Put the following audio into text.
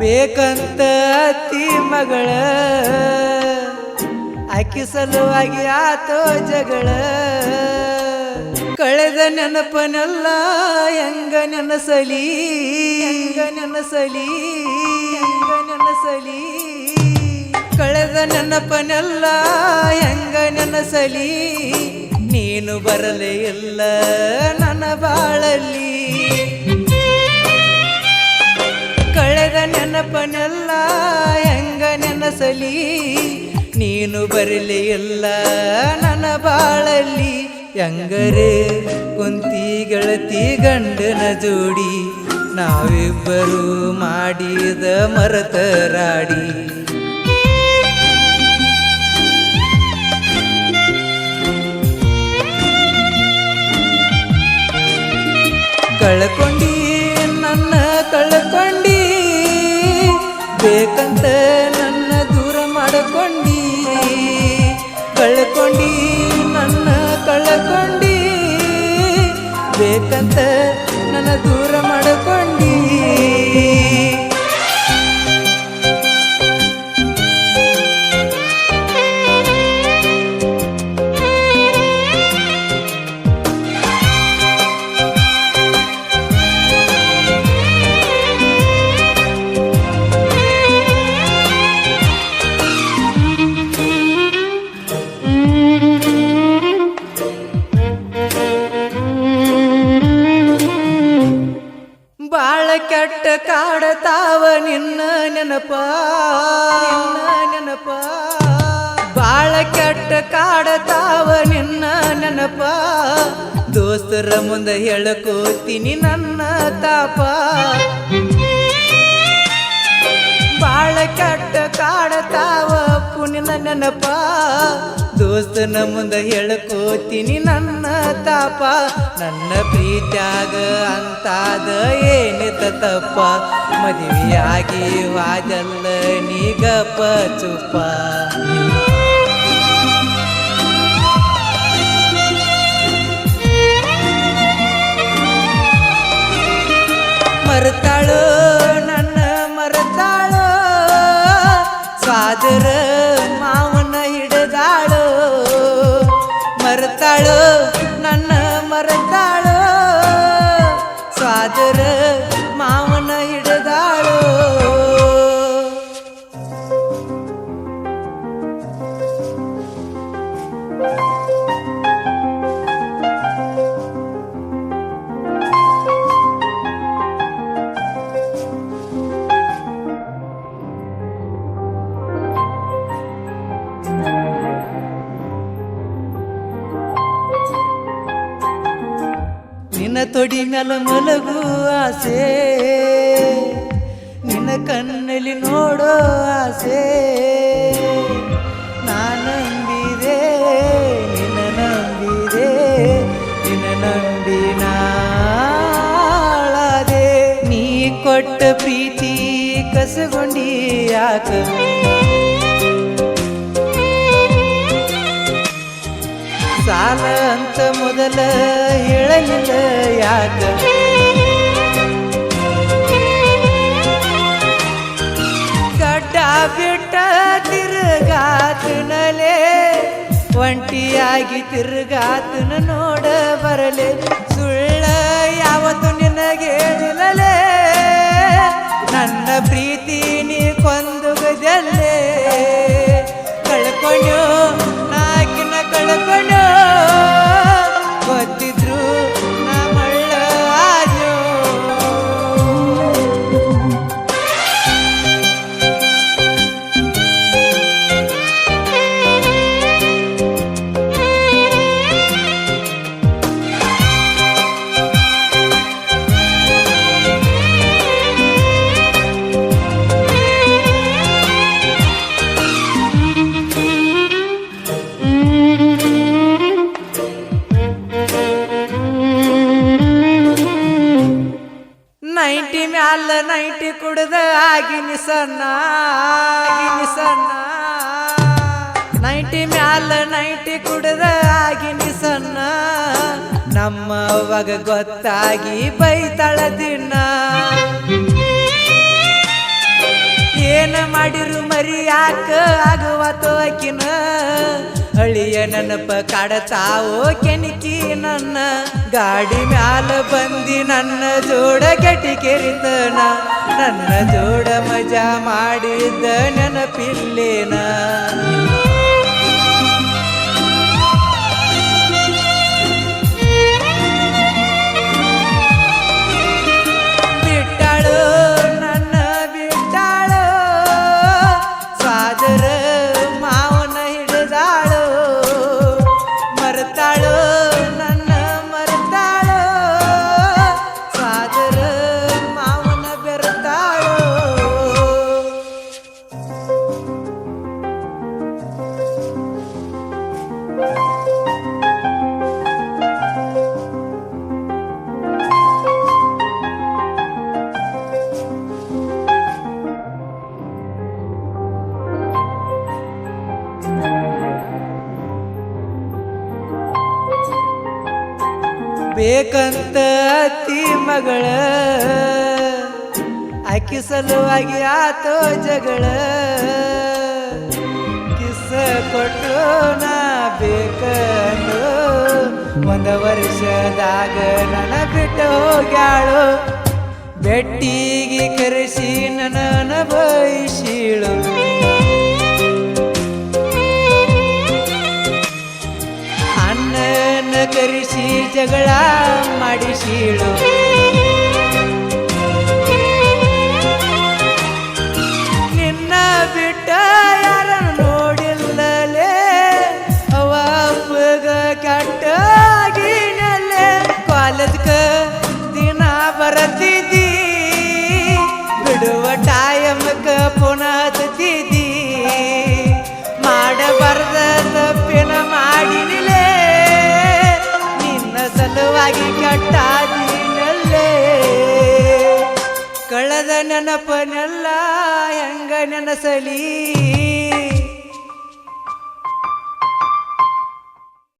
ಬೇಕಂತ ಅತ್ತಿ ಮಗಳ. ಆಕಿ ಸಲುವಾಗಿ ಆತೋ ಜಗಳ. ಕಳೆದ ನೆನಪನಲ್ಲ ಹೆಂಗ ನೆನಸಲಿ. ಹೆಂಗ ನೆನಸಲಿ. ಹೆಂಗ ನೆನಸಲಿ. ಕಳೆದ ನೆನಪನೆಲ್ಲ ಹೆಂಗ ನೆನಸಲಿ. ನೀನು ಬರಲೇ ಇಲ್ಲ ನನ್ನ ಬಾಳಲ್ಲಿ. ನೆನಪನೆಲ್ಲ ಹೆಂಗ ನೆನಸಲಿ? ನೀನು ಬರಲಿ ಎಲ್ಲ ನನ್ನ ಬಾಳಲ್ಲಿ. ಹೆಂಗರೆ ಕುಂತಿ ಗೆಳತಿ ಗಂಡನ ಜೋಡಿ. ನಾವಿಬ್ಬರು ಮಾಡಿದ ಮರತರಾಡಿ. ಕಳ್ಕೊಂಡಿ ಬೇಕಂತ ನನ್ನ ದೂರ ಮಾಡಕೊಂಡಿ ಕಾಡತಾವ ನಿನ್ನ ನೆನಪ. ನಿನ್ನ ನೆನಪ ಬಾಳ ಕೆಟ್ಟ ಕಾಡತಾವ ನಿನ್ನ ನೆನಪ. ದೋಸ್ತರ ಮುಂದೆ ಹೇಳಕೋತೀನಿ ನನ್ನ ತಾಪ. ಬಾಳ ಕೆಟ್ಟ ಕಾಡತಾವ ಪುನಿನ ನೆನಪ. ದೋಸ್ತನ ಮುಂದೆ ಹೇಳ್ಕೋತೀನಿ ನನ್ನ ತಾಪ. ನನ್ನ ಪ್ರೀತ್ಯಾಗ ಅಂತಾದ ಏನಿತ ತಪ್ಪ. ಮದುವೆಯಾಗಿ ವಾದಲ್ಲ ನೀಗಪ್ಪ ಚುಪ್ಪ. ಮರ್ತಾಳು ನನ್ನ ಮರ್ತಾಳು. ಸ್ವಾದರ ತೊಡಿ ಮ್ಯಾಲ ಮಲಗು ಆಸೆ ನಿನ್ನ ಕಣ್ಣಲ್ಲಿ ನೋಡೋ ಆಸೆ ನಾನಂಬಿದೆ ನಿನ್ನ ನಂಬಿದೆ ನಿನ್ನ ನಂಬಿ ನಾಳಾದೆ ನೀ ಕೊಟ್ಟ ಪ್ರೀತಿ ಕಸಗೊಂಡಿ ಯಾಕ ಸಾಲ ಅಂತ ಮೊದಲ ಹೇಳಲಿಲ್ಲ ಯಾಕ? ಗಡ್ಡ ಬಿಟ್ಟ ತಿರುಗಾತನಲೇ ಒಂಟಿಯಾಗಿ ತಿರುಗಾತನ ನೋಡ ಬರಲೆ ಸುಳ್ಳ ನೈಂಟಿ ನೈಟಿ ಕುಡ್ದ ಆಗಿನಿ ಸಣ್ಣ ಆಗಿನಿ ಸಣ್ಣ ನೈಟಿ ಮ್ಯಾಲ ನೈಟಿ ಕುಡ್ದ ಆಗಿನಿ ನಮ್ಮ ಅವಾಗ ಗೊತ್ತಾಗಿ ಬೈತಾಳ ದಿನ. ಏನ ಮಾಡಿರು ಮರಿ ಯಾಕ ತೋಕಿನ ಹಳಿಯ ನೆನಪ ಕಾಡತಾವೋ ಕೆಣಕಿ ನನ್ನ. ಗಾಡಿ ಮ್ಯಾಲ ಬಂದಿ ನನ್ನ ಜೋಡ ಕೆರಿತನ ನನ್ನ ಜೋಡ ಮಜಾ ಮಾಡಿದ್ದ ನೆನಪಿಲ್ಲೇನ. ಬೇಕಂತ ಅತ್ತಿ ಮಗಳ. ಆಕಿ ಸಲುವಾಗಿ ಆತೋ ಜಗಳ. ಕಿಸ ಕೊಟ್ಟು ನಾ ಬೇಕಂದು. ಒಂದ ವರ್ಷದಾಗ ನನ್ನ ಬಿಟ್ಟು ಹೋಗ್ಯಾಳು. ಬೆಟ್ಟಿಗೆ ಕರೆಸಿ ನನ್ನ ಬಯಸಿಳು. ಜಗಳ ಮಾಡಿಸಿಳು ಸಲುವಾಗಿ ಕೆಟ್ಟಾದಿನಲ್ಲೇ ಕಳೆದ ನೆನಪನೆಲ್ಲ ಹೆಂಗ ನೆನಸಲಿ?